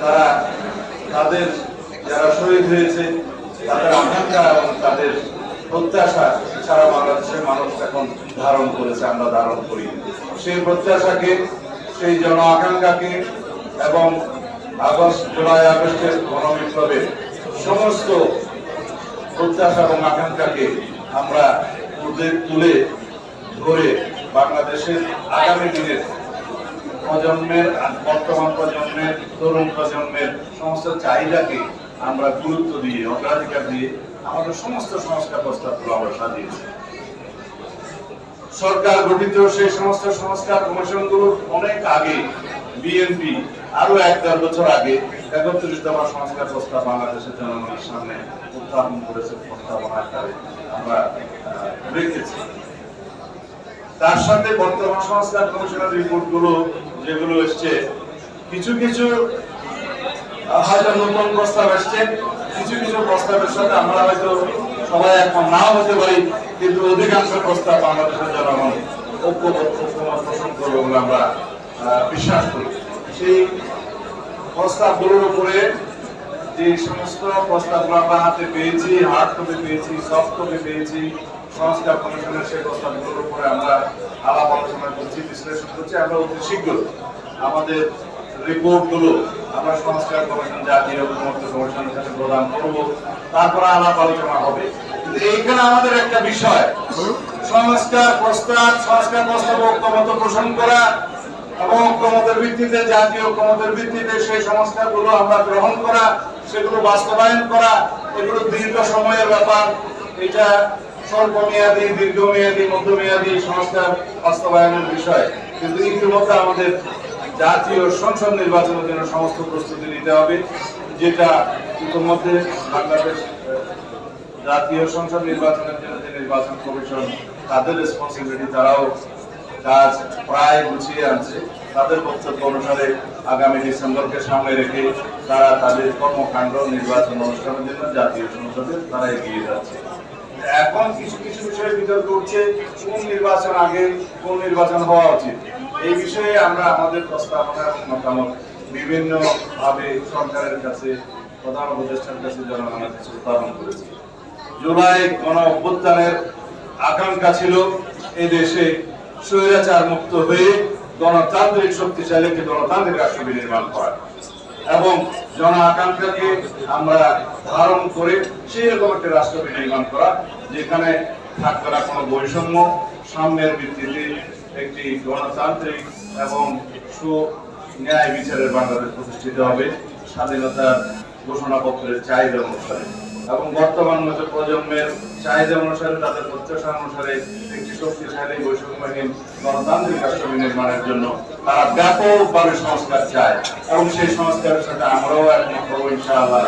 তারা তাদের যারা শহীদ হয়েছে, তাদের আকাঙ্ক্ষা এবং তাদের প্রত্যাশা সারা বাংলাদেশের মানুষ এখন ধারণ করেছে, আমরা ধারণ করি। সেই প্রত্যাশাকে, সেই জন আকাঙ্ক্ষাকে এবং আগস্ট, জুলাই, আগস্টের গণবিপ্লবের সমস্ত প্রত্যাশা এবং আকাঙ্ক্ষাকে আমরা তুলে ধরে বাংলাদেশের আগামী দিনের প্রজন্মের বর্তমান প্রজন্মের, তরুণ প্রজন্মের সমস্ত চাহিদাকে আমরা গুরুত্ব দিয়ে, অগ্রাধিকার দিয়ে আমাদের সমস্ত সংস্কার প্রস্তাবগুলো আমরা সাজিয়েছি। সরকার গঠিত সেই সমস্ত সংস্কার কমিশনগুলোর অনেক আগে বিএনপি আরও এক দেড় বছর আগে একত্রিশ দফা সংস্কার প্রস্তাব বাংলাদেশের জনগণের সামনে উত্থাপন করেছে, প্রস্তাবনা আকারে আমরা রেখেছি। তার সাথে বর্তমান সংস্কার কমিশনের রিপোর্টগুলো যেগুলো এসছে, কিছু কিছু নতুন প্রস্তাব এসছে, কিছু কিছু প্রস্তাবের সাথে আমরা হয়তো সবাই এখন নাও হতে পারি, কিন্তু অধিকাংশ প্রস্তাব বাংলাদেশের জনগণ ঐক্যবদ্ধ পোষণ করবে বলে আমরা বিশ্বাস করি। সেই প্রস্তাবগুলোর উপরে যে সমস্ত প্রস্তাবগুলো আমরা হাতে পেয়েছি হার্ড কপি পেয়েছি সফট কপি পেয়েছি সংস্কার কমিশনের সেই প্রস্তাবগুলোর উপরে আমরা আলাপ আলোচনা করছি, বিশ্লেষণ করছি। আমরা অতি শীঘ্র আমাদের রিপোর্টগুলো আমরা সংস্কার কমিশন, জাতীয় কমিশনের কাছে প্রদান করব। তারপরে আলাপ আলোচনা হবে। কিন্তু এইখানে আমাদের একটা বিষয়, সংস্কার প্রস্তাব সংস্কার প্রস্তাব ঐক্যমত পোষণ করা এবং ঐক্যমতের ভিত্তিতে, জাতীয় ঐক্যমতের ভিত্তিতে সেই সংস্কারগুলো আমরা গ্রহণ করা, সেগুলো বাস্তবায়ন করা, এগুলো দীর্ঘ সময়ের ব্যাপার। এটা স্বল্প মেয়াদী দীর্ঘমেয়াদী, মধ্যমেয়াদী সংস্কার বাস্তবায়নের বিষয়। কিন্তু ইতিমধ্যে আমাদের জাতীয় সংসদ নির্বাচনের জন্য সমস্ত প্রস্তুতি নিতে হবে, যেটা ইতিমধ্যে বাংলাদেশ জাতীয় সংসদ নির্বাচনের জন্য যে নির্বাচন কমিশন, তাদের রেসপন্সিবিলিটি তারাও কাজ প্রায় গুছিয়ে আনছে। তাদের বক্তব্য অনুসারে আগামী ডিসেম্বরকে সামনে রেখে তারা তাদের কর্মকাণ্ড নির্বাচন অনুষ্ঠানের জন্য জাতীয় সংসদে তারা এগিয়ে যাচ্ছে। এখন কিছু কিছু বিষয়ে বিতর্ক উঠছে কোন নির্বাচন আগে, কোন নির্বাচন হওয়া উচিত। এই বিষয়ে আমরা আমাদের প্রস্তাবনা, মতামত বিভিন্ন ভাবে সরকারের কাছে, প্রধান উপদেষ্টার কাছে জনগণের কাছে উত্থাপন করেছি। জুলাই গণ অভ্যুত্থানের আকাঙ্ক্ষা ছিল দেশে স্বৈরাচার মুক্ত হয়ে গণতান্ত্রিক শক্তিশালী একটি গণতান্ত্রিক রাষ্ট্র নির্মাণ করা। এবং জন আকাঙ্ক্ষাকে আমরা ধারণ করে সেই রকম একটি রাষ্ট্রকে নির্মাণ করা, যেখানে থাকবে না কোনো বৈষম্য, সাম্যের ভিত্তিতে একটি গণতান্ত্রিক এবং সু ন্যায় বিচারের বাংলাদেশ প্রতিষ্ঠিত হবে, স্বাধীনতার ঘোষণাপত্রের চাহিদা অনুসারে। এবং বর্তমান প্রজন্মের চাহিদা অনুসারে, তাদের প্রত্যাশা অনুসারে একটি শক্তিশালী বৈষম্যহীন গণতান্ত্রিক রাষ্ট্র নির্মাণের জন্য তারা ব্যাপকভাবে সংস্কার চায়। এবং সেই সংস্কারের সাথে আমরাও একমত হব, ইনশাআল্লাহ।